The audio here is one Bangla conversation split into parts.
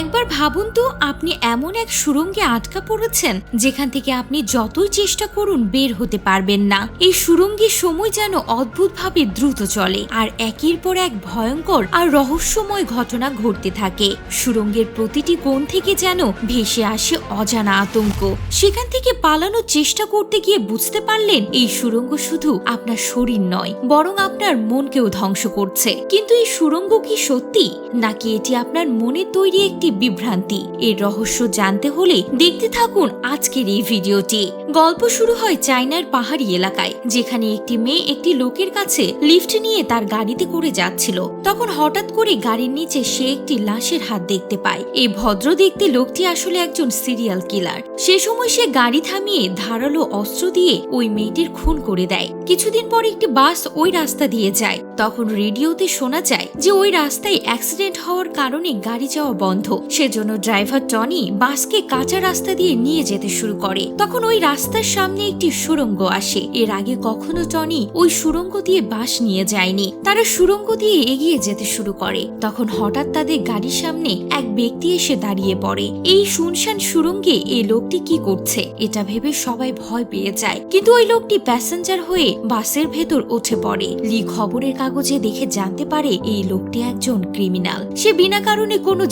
একবার ভাবুন তো, আপনি এমন এক সুরঙ্গে আটকা পড়েছেন যেখান থেকে আপনি যতই চেষ্টা করুন বের হতে পারবেন না। এই সুরঙ্গের সময় যেন অদ্ভুতভাবে দ্রুত চলে আর একের পর এক ভয়ঙ্কর আর রহস্যময় ঘটনা ঘটতে থাকে। সুরঙ্গের প্রতিটি কোণ থেকে যেন ভেসে আসে অজানা আতঙ্ক। সেখান থেকে পালানোর চেষ্টা করতে গিয়ে বুঝতে পারলেন এই সুরঙ্গ শুধু আপনার শরীর নয়, বরং আপনার মনকেও ধ্বংস করছে। কিন্তু এই সুরঙ্গ কি সত্যি? নাকি এটি আপনার মনে তৈরি একটি বিভ্রান্তি। এর রহস্য জানতে হলে দেখতে থাকুন আজকের এই ভিডিওটি। গল্প শুরু হয় চায়নার পাহাড়ি এলাকায়, যেখানে একটি মেয়ে একটি লোকের কাছে লিফট নিয়ে তার গাড়িতে করে যাচ্ছিল। তখন হঠাৎ করে গাড়ির নিচে সে একটি লাশের হাত দেখতে পায়। এই ভদ্র দেখতে লোকটি আসলে একজন সিরিয়াল কিলার। সে সময় সে গাড়ি থামিয়ে ধারালো অস্ত্র দিয়ে ওই মেয়েটির খুন করে দেয়। কিছুদিন পর একটি বাস ওই রাস্তা দিয়ে যায়। তখন রেডিওতে শোনা যায় যে ওই রাস্তায় অ্যাক্সিডেন্ট হওয়ার কারণে গাড়ি যাওয়া বন্ধ। সেজন্য ড্রাইভার টনি বাসকে কাঁচা রাস্তা দিয়ে নিয়ে যেতে শুরু করে। তখন ওই রাস্তার সামনে একটি সুড়ঙ্গ আসে। এর আগে কখনো টনি ওই সুড়ঙ্গ দিয়ে বাস নিয়ে যায়নি। তারা সুড়ঙ্গ দিয়ে এগিয়ে যেতে শুরু করে। তখন হঠাৎ তাদের গাড়ির সামনে এক ব্যক্তি এসে দাঁড়িয়ে পড়ে। এই শুনশান সুড়ঙ্গে এই লোকটি কি করছে? এটা ভেবে সবাই ভয় পেয়ে যায়। কিন্তু ওই লোকটি প্যাসেঞ্জার হয়ে বাসের ভেতর উঠে পড়ে। লি খবরের কাগজে দেখে জানতে পারে, এই লোকটি একজন ক্রিমিনাল। সে বিনা কারণে কোনো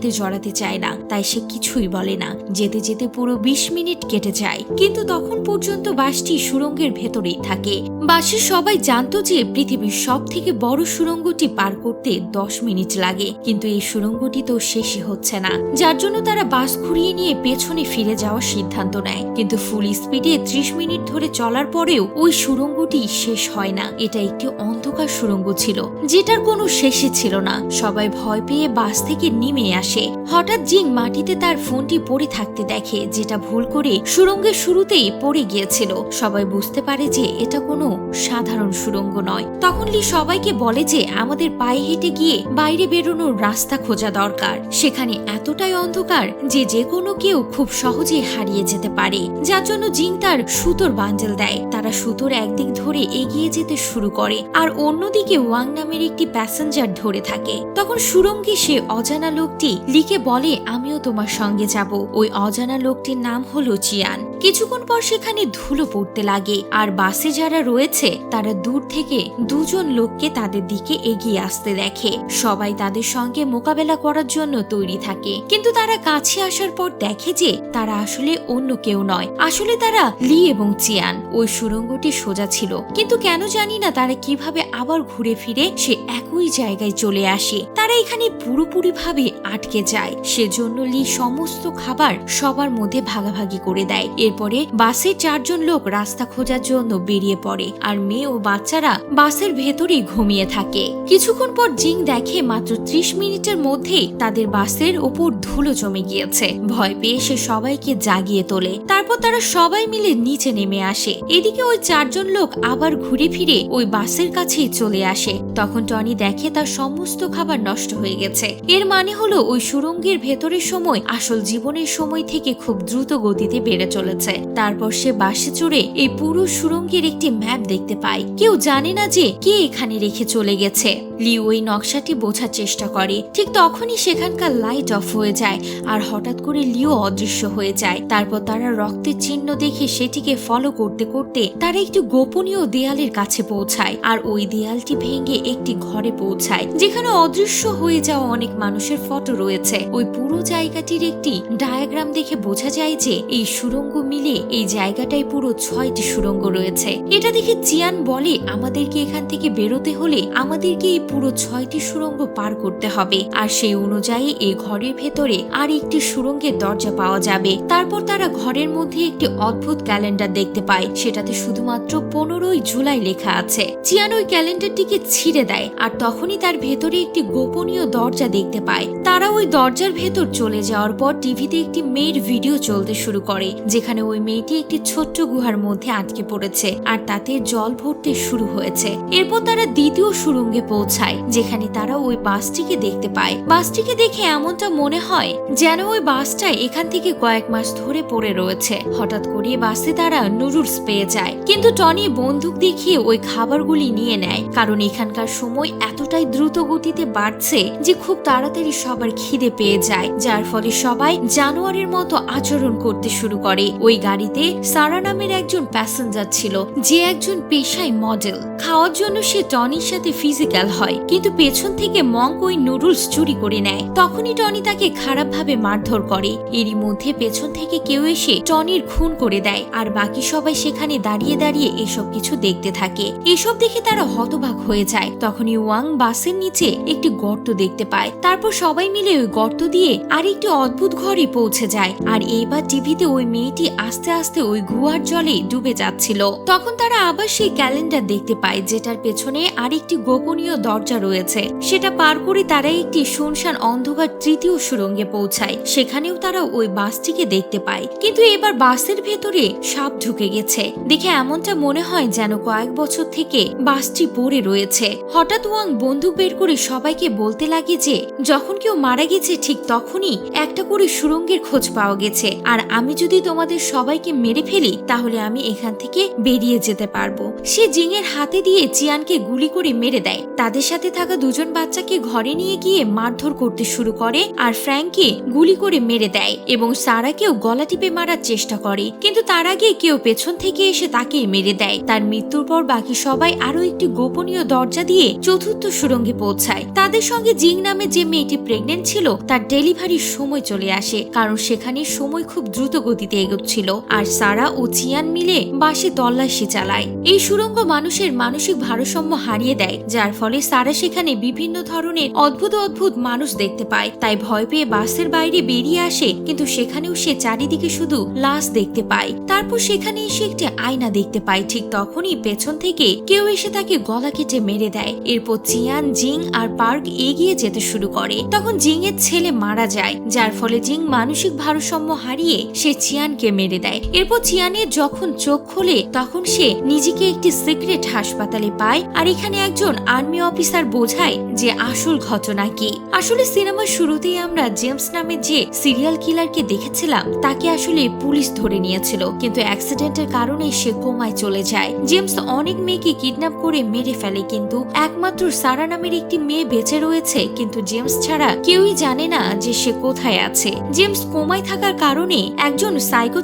ঝামেলাতে জড়াতে চায় না। তাই সে কিছুই বলে না। যেতে যেতে পুরো বিশ মিনিট কেটে যায়। কিন্তু তখন পর্যন্ত বাসটি সুড়ঙ্গের ভেতরেই থাকে। বাসের সবাই জানতো যে পৃথিবীর সব থেকে বড় সুড়ঙ্গটি পার করতে দশ মিনিট লাগে। কিন্তু এই সুড়ঙ্গটি তো শেষই হচ্ছে না। যার জন্য তারা বাস ঘুরিয়ে নিয়ে পেছনে ফিরে যাওয়ার সিদ্ধান্ত নেয়। কিন্তু ফুল স্পিডে ত্রিশ মিনিট ধরে চলার পরেও ওই সুড়ঙ্গটি শেষ হয় না। এটা একটি অন্ধকার সুড়ঙ্গ ছিল, যেটার কোনো শেষে ছিল না। সবাই ভয় পেয়ে বাস থেকে নেমে আসে। হঠাৎ জিং মাটিতে তার ফোনটি পড়ে থাকতে দেখে, যেটা ভুল করে সুরঙ্গের শুরুতেই পড়ে গিয়েছিল। সবাই বুঝতে পারে যে এটা কোনো সাধারণ সুড়ঙ্গ নয়। তখন লি সবাইকে বলে যে আমাদের পায়ে হেঁটে গিয়ে বাইরে বেরোনোর রাস্তা খোঁজা দরকার। সেখানে এতটাই অন্ধকার যে যে কোনো কেউ খুব সহজে হারিয়ে যেতে পারে। যার জন্য জিং তার সুতোর বান্ডেল দেয়। তারা সুতোর একদিক ধরে এগিয়ে যেতে শুরু করে আর অন্যদিকে ওয়াং নামের একটি প্যাসেঞ্জার ধরে থাকে। তখন সুরঙ্গে সে অজানা লোকটি লিকে বলে আমিও তোমার সঙ্গে যাব। ওই অজানা লোকটির নাম হলো চিয়ান কিছুক্ষণ পর সেখানে ধুলো পড়তে লাগে। আর বাসে যারা রয়েছে, তারা দূর থেকে দুজন লোককে তাদের দিকে এগিয়ে আসতে দেখে। সবাই তাদের সঙ্গে মোকাবেলা করার জন্য তৈরি থাকে। কিন্তু তারা কাছে আসার পর দেখে যে তারা আসলে অন্য কেউ নয়। আসলে তারা লি এবং চিয়ান। ওই সুরঙ্গটি সোজা ছিল। কিন্তু কেন জানি না তারা কীভাবে আবার ঘুরে ফিরে সে একই জায়গায় চলে আসে। তারা এখানে পুরোপুরি ভাবে আটকে যায়। সেজন্য লি সমস্ত খাবার সবার মধ্যে ভাগাভাগি করে দেয়। এরপরে বাসের চারজন লোক রাস্তা খোঁজার জন্য বেরিয়ে পড়ে আর মেয়ে ও বাচ্চারা বাসের ভেতরেই ঘুমিয়ে থাকে। কিছুক্ষণ পর জিং দেখে মাত্র ত্রিশ মিনিটের মধ্যেই তাদের বাসের ওপর ধুলো জমে গিয়েছে। ভয় পেয়ে সে সবাইকে জাগিয়ে তোলে। তারপর তারা সবাই মিলে নিচে নেমে আসে। এদিকে ওই চারজন লোক আবার ঘুরে ফিরে ওই বাসের কাছেই চলে আসে। তখন টনি দেখে তার সমস্ত খাবার নষ্ট হয়ে গেছে। এর মানে হলো ওই সুরঙ্গের ভেতরের সময় আসল জীবনের সময় থেকে খুব দ্রুত গতিতে বেড়ে চলেছে। তারপর সে বাসে চড়ে এই পুরো সুরঙ্গের একটি ম্যাপ দেখতে পায়। কেউ জানে না যে কে এখানে রেখে চলে গেছে। লিও ওই নকশাটি বোঝার চেষ্টা করে। ঠিক তখনই সেখানকার লাইট অফ হয়ে যায় আর হঠাৎ করে লিও অদৃশ্য হয়ে যায়। তারপর তারা রক্তের চিহ্ন দেখে সেটিকে ফলো করতে করতে তারা একটি গোপনীয় দেয়ালের কাছে পৌঁছায় আর ওই দেয়ালটি ভেঙে একটি ঘরে পৌঁছায়, যেখানে অদৃশ্য হয়ে যাওয়া অনেক মানুষের ফটো রয়েছে। ওই পুরো জায়গাটির একটি ডায়াগ্রাম দেখে বোঝা যায় যে এই সুরঙ্গ মিলে এই জায়গাটায় পুরো ছয়টি সুরঙ্গ রয়েছে। এটা দেখে চিয়ান বলে, আমাদেরকে এখান থেকে বেরোতে হলে আমাদেরকে এই পুরো ছয়টি সুরঙ্গ পার করতে হবে। আর সেই অনুযায়ী এই ঘরের ভেতরে আর একটি সুরঙ্গের দরজা পাওয়া যাবে। তারপর তারা ঘরের মধ্যে একটি অদ্ভুত ক্যালেন্ডার দেখতে পায়। সেটাতে শুধুমাত্র পনেরোই জুলাই লেখা আছে। চিয়ান ওই ক্যালেন্ডারটিকে ছিঁড়ে দেয় আর তখনই তার ভেতরে একটি গোপনীয় দরজা দেখতে পায়। তারা ওই দরজার ভেতর চলে যাওয়ার পর টিভিতে একটি মেয়ের ভিডিও চলতে শুরু করে, যেখানে যেখানে ওই মেয়েটি একটি ছোট্ট গুহার মধ্যে আটকে পড়েছে আর তাতে জল ভরতে শুরু হয়েছে। এরপর তারা দ্বিতীয় সুরঙ্গে পৌঁছায়, যেখানে তারা ওই বাসটিকে দেখতে পায়। বাসটিকে দেখে এমনটা মনে হয় যেন ওই বাসটা এখান থেকে কয়েক মাস ধরে পড়ে রয়েছে। হঠাৎ করে বাসে তারা নুডলস পেয়ে যায়। কিন্তু টনি বন্দুক দেখিয়ে ওই খাবারগুলি নিয়ে নেয়, কারণ এখানকার সময় এতটাই দ্রুত গতিতে বাড়ছে যে খুব তাড়াতাড়ি সবার খিদে পেয়ে যায়, যার ফলে সবাই জানোয়ারের মতো আচরণ করতে শুরু করে। ওই গাড়িতে সারা নামের একজন প্যাসেঞ্জার ছিল, যে একজন পেশায় মডেল খাওয়ার জন্য সে টনির সাথে ফিজিক্যাল হয়, কিন্তু পেছন থেকে মঙ্ক ওই নুডলস চুরি করে নেয়। তখনই টনি তাকে খারাপভাবে মারধর করে। এরই মধ্যে পেছন থেকে কেউ এসে টনির খুন করে দেয়, আর বাকি সবাই সেখানে দাঁড়িয়ে দাঁড়িয়ে এসব কিছু দেখতে থাকে। এসব দেখে তারা হতবাক হয়ে যায়। তখনই ওয়াং বাসের নিচে একটি গর্ত দেখতে পায়। তারপর সবাই মিলে ওই গর্ত দিয়ে আরেকটি অদ্ভুত ঘরে পৌঁছে যায়। আর এইবার টিভিতে ওই মেয়েটি আস্তে আস্তে ওই গুয়ার জলে ডুবে যাচ্ছিল। তখন তারা আবার সেই ক্যালেন্ডার দেখতে পায়, যেটার পেছনে আরেকটি গোপনীয় দরজা রয়েছে। সেটা পার করে তারা একটি শুনশান অন্ধকার তৃতীয় সুরঙ্গে পৌঁছায়। সেখানেও তারা ওই বাসটিকে দেখতে পায়। কিন্তু এবার বাসের ভেতরে সাপ ঢুকে গেছে। দেখে এমনটা মনে হয় যেন কয়েক বছর থেকে বাসটি পড়ে রয়েছে। হঠাৎ ওয়াং বন্দুক বের করে সবাইকে বলতে লাগে যে, যখন কেউ মারা গেছে, ঠিক তখনই একটা করে সুরঙ্গের খোঁজ পাওয়া গেছে। আর আমি যদি তোমাদের সবাইকে মেরে ফেলি, তাহলে আমি এখান থেকে বেরিয়ে যেতে পারব। সে জিংয়ের হাতে দিয়ে চিয়ানকে গুলি করে মেরে দেয়। তাদের সাথে থাকা দুজন বাচ্চাকে ঘরে নিয়ে গিয়ে মারধর করতে শুরু করে আর ফ্র্যাঙ্ককে গুলি করে মেরে দেয় এবং সারাকেও গলা টিপে মারার চেষ্টা করে। কিন্তু তার আগে কেউ পেছন থেকে এসে তাকে মেরে দেয়। তার মৃত্যুর পর বাকি সবাই আরও একটি গোপনীয় দরজা দিয়ে চতুর্থ সুরঙ্গে পৌঁছায়। তাদের সঙ্গে জিং নামে যে মেয়েটি প্রেগনেন্ট ছিল, তার ডেলিভারির সময় চলে আসে, কারণ সেখানে সময় খুব দ্রুত গতিতে এগোচ্ছিল আর সারা ও চিয়ান মিলে বাসে তল্লাশি চালায়। এই সুরঙ্গ মানুষের মানসিক ভারসাম্য হারিয়ে দেয়, যার ফলে সারা সেখানে বিভিন্ন ধরনের অদ্ভুত অদ্ভুত মানুষ দেখতে পায়। তাই ভয় পেয়ে বাসের বাইরে বেরিয়ে আসে, কিন্তু সেখানেও সে চারিদিকে শুধু লাশ দেখতে পায়। তারপর সেখানে এসে একটি আয়না দেখতে পায়, ঠিক তখনই পেছন থেকে কেউ এসে তাকে গলা কেটে মেরে দেয়। এরপর চিয়ান জিং আর পার্ক এগিয়ে যেতে শুরু করে। তখন জিং এর ছেলে মারা যায়, যার ফলে জিং মানসিক ভারসাম্য হারিয়ে সে চিয়ানকে মেরে দেয়। এরপর চিয়ানের যখন চোখ খোলে, তখন সে নিজেকে একটি সিক্রেট হাসপাতালে পায় আর এখানে একজন আর্মি অফিসার বোঝায় যে আসল ঘটনা কি। আসলে সিনেমার শুরুতেই আমরা জেমস নামে যে সিরিয়াল কিলারকে দেখেছিলাম, তাকে আসলে পুলিশ ধরে নিয়েছিল। কিন্তু অ্যাক্সিডেন্টের কারণে সে কোমায় চলে যায়। জেমস অনেক মেয়েকে কিডন্যাপ করে মেরে ফেলে, কিন্তু একমাত্র সারা নামের একটি মেয়ে বেঁচে রয়েছে, কিন্তু জেমস ছাড়া কেউই জানে না যে সে কোথায় আছে। জেমস কোমায় থাকার কারণে একজন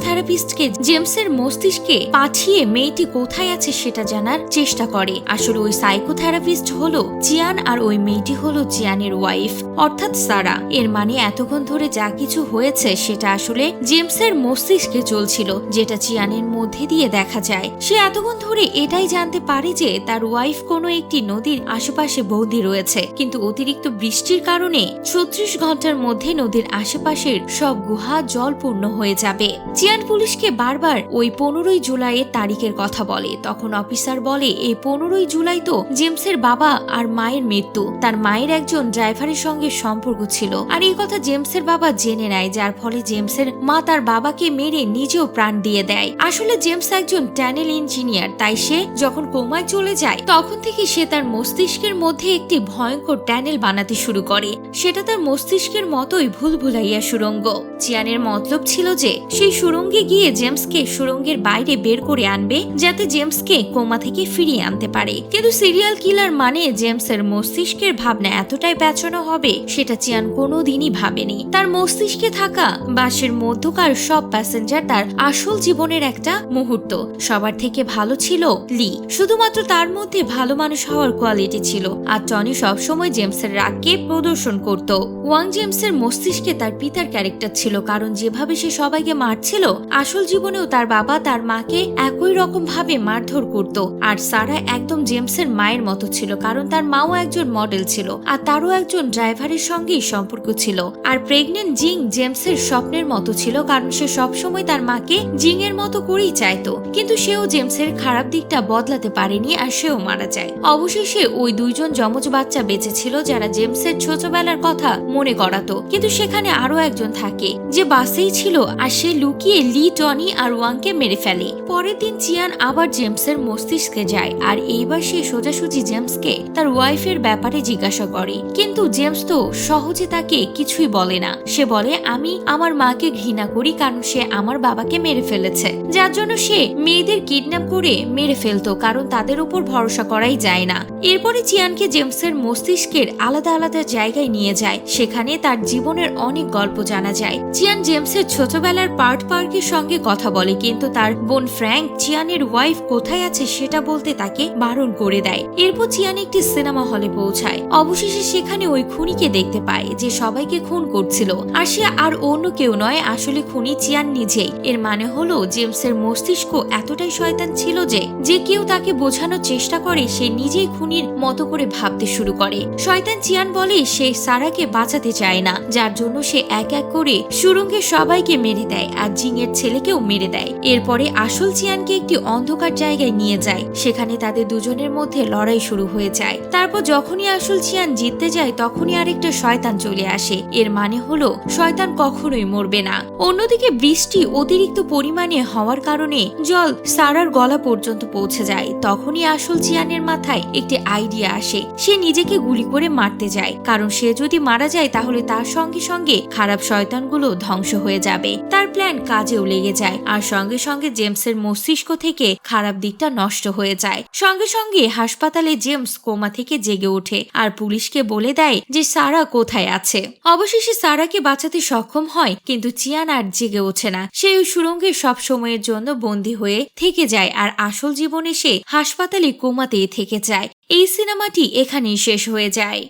সাইকোথেরাপিস্টকে জেমসের মস্তিষ্কে পাঠিয়ে মেয়েটি কোথায় আছে সেটা জানার চেষ্টা করে। আসলে ওই সাইকোথেরাপিস্ট হলো চিয়ান আর ওই মেয়েটি হলো চিয়ানের ওয়াইফ অর্থাৎ সারা। এর মানে এতক্ষণ ধরে যা কিছু হয়েছে সেটা আসলে জেমসের মস্তিষ্কে চলছিল, যেটা চিয়ানের মধ্যে দিয়ে দেখা যায়। সে এতক্ষণ ধরে এটাই জানতে পারে যে তার ওয়াইফ কোনো একটি নদীর আশেপাশে বৌদি রয়েছে। কিন্তু অতিরিক্ত বৃষ্টির কারণে ছত্রিশ ঘণ্টার মধ্যে নদীর আশেপাশের সব গুহা জলপূর্ণ হয়ে যাবে। চিয়ান পুলিশকে বারবার ওই পনেরোই জুলাইয়ের তারিখের কথা বলে। তখন অফিসার বলে, এই পনেরোই জুলাই তো জেমসের বাবা আর মায়ের মৃত্যু। তার মায়ের একজন ড্রাইভারের সঙ্গে সম্পর্ক ছিল। আর এই কথা জেমসের বাবা জেনে নেয়, যার ফলে জেমসের মা তার বাবাকে মেরে নিজেও প্রাণ দিয়ে দেয়। আসলে জেমস একজন ট্যানেল ইঞ্জিনিয়ার, তাই সে যখন কোমায় চলে যায়, তখন থেকে সে তার মস্তিষ্কের মধ্যে একটি ভয়ঙ্কর ট্যানেল বানাতে শুরু করে। সেটা তার মস্তিষ্কের মতোই ভুল ভুলাইয়া সুরঙ্গ। চিয়ানের মতলব ছিল যে, সেই সুরঙ্গে গিয়ে জেমসকে সুরঙ্গের বাইরে বের করে আনবে, যাতে জেমসকে কোমা থেকে ফিরিয়ে আনতে পারে। কিন্তু সিরিয়াল কিলার মানে জেমসের মস্তিষ্কের ভাবনা এতটাই পেঁচানো হবে, সেটা চিয়ান কোনোদিনই ভাবেনি। তার মস্তিষ্কে থাকা বাসের মধ্যকার সব প্যাসেঞ্জার তার আসল জীবনের একটা মুহূর্ত। সবার থেকে ভালো ছিল লি। শুধুমাত্র তার মধ্যে ভালো মানুষ হওয়ার কোয়ালিটি ছিল। আর টনি সবসময় জেমসের রাগকে প্রদর্শন করত। ওয়াং জেমসের মস্তিষ্কে তার পিতার ক্যারেক্টার ছিল, কারণ যেভাবে সে সবাইকে মারছিল আসল জীবনেও তার বাবা তার মাকে একই রকম ভাবে মারধর করত। আর সারা একদম জেমসের মায়ের মতো ছিল, কারণ তার মাও একজন মডেল ছিল আর তারও একজন ড্রাইভারের সঙ্গেই সম্পর্ক ছিল। আর প্রেগনেন্ট জিং জেমসের স্বপ্নের মতো ছিল, কারণ সে সবসময় তার মাকে জিং এর মতো করেই চাইতো। কিন্তু সেও জেমসের খারাপ দিকটা বদলাতে পারেনি আর সেও মারা যায়। অবশেষে ওই দুইজন যমজ বাচ্চা বেঁচে ছিল যারা জেমসের ছোটবেলার কথা মনে করাতো। কিন্তু সেখানে আরও একজন থাকে, যে বাসেই ছিল আর সে লুকিয়ে লি, টনি আর ওয়াংকে মেরে ফেলে। পরের দিন চিয়ান আবার জেমসের মস্তিষ্কে যায় আর এইবার সে সোজাসুজি জেমসকে তার ওয়াইফের ব্যাপারে জিজ্ঞাসা করে। কিন্তু জেমস তো সহজে তাকে কিছুই বলে না। সে বলে, আমি আমার মাকে ঘৃণা করি কারণ সে আমার বাবাকে মেরে ফেলেছে। যার জন্য সে মেয়েদের কিডন্যাপ করে মেরে ফেলতো, কারণ তাদের উপর ভরসা করাই যায় না। এরপরে চিয়ানকে জেমসের মস্তিষ্কের আলাদা আলাদা জায়গায় নিয়ে যায়। সেখানে তার জীবনের অনেক গল্প জানা যায়। চিয়ান জেমসের ছোটবেলার পার্ট পার্কের সঙ্গে কথা বলে, কিন্তু তার বোন ফ্র্যাঙ্ক চিয়ানের ওয়াইফ কোথায় আছে সেটা বলতে তাকে বারণ করে দেয়। এরপর চিয়ান একটি সিনেমা হলে পৌঁছায়। অবশেষে সেখানে ওই খুনিকে দেখতে পায়, যে সবাইকে খুন করছিল। আর সে আর অন্য কেউ নয়, আসলে খুনি চিয়ান নিজেই। এর মানে হলো, জেমসের মস্তিষ্ক এতটাই শয়তান ছিল যে যে কেউ তাকে বোঝানোর চেষ্টা করে, সে নিজেই খুনির মতো করে ভাবতে শুরু করে। শয়তান চিয়ান বলে, সে সারাকে বাঁচাতে চায় না, যার জন্য সে এক এক করে সুরঙ্গের সবাইকে মেরে দেয়। আর জিংয়ের ছেলেকেও মেরে দেয়। এরপরে আসল চিয়ানকে একটি অন্ধকার জায়গায় নিয়ে যায়। সেখানে তাদের দুজনের মধ্যে লড়াই শুরু হয়ে যায়। তারপর যখনই আসল চিয়ান জিততে যায়, তখনই আরেকটা শয়তান চলে আসে। এর মানে হলো, শয়তান কখনোই মরবে না। অন্যদিকে বৃষ্টি অতিরিক্ত পরিমাণে হওয়ার কারণে জল সারার গলা পর্যন্ত পৌঁছে যায়। তখনই আসল চিয়ানের মাথায় একটি আইডিয়া আসে। সে নিজেকে গুলি করে মারতে যায়। কারণ সে যদি মারা যায়, তাহলে তার সঙ্গে সঙ্গে খারাপ শয়তানগুলো ধ্বংস হয়ে যাবে। তার প্ল্যান কাজেও লেগে যায়। আর সঙ্গে সঙ্গে জেমসের মস্তিষ্ক থেকে খারাপ দিকটা নষ্ট হয়ে যায়। সঙ্গে সঙ্গে হাসপাতালে জেমস কোমা থেকে জেগে ওঠে আর পুলিশকে বলে দেয় যে সারা কোথায় আছে। অবশেষে সারাকে বাঁচাতে সক্ষম হয়, কিন্তু চিয়ান আর জেগে ওঠে না। সে ওই সুরঙ্গে সব সময়ের জন্য বন্দী হয়ে থেকে যায় আর আসল জীবনে সে হাসপাতালে কোমাতেই থেকে যায়। এই সিনেমাটি এখানেই শেষ হয়ে যায়।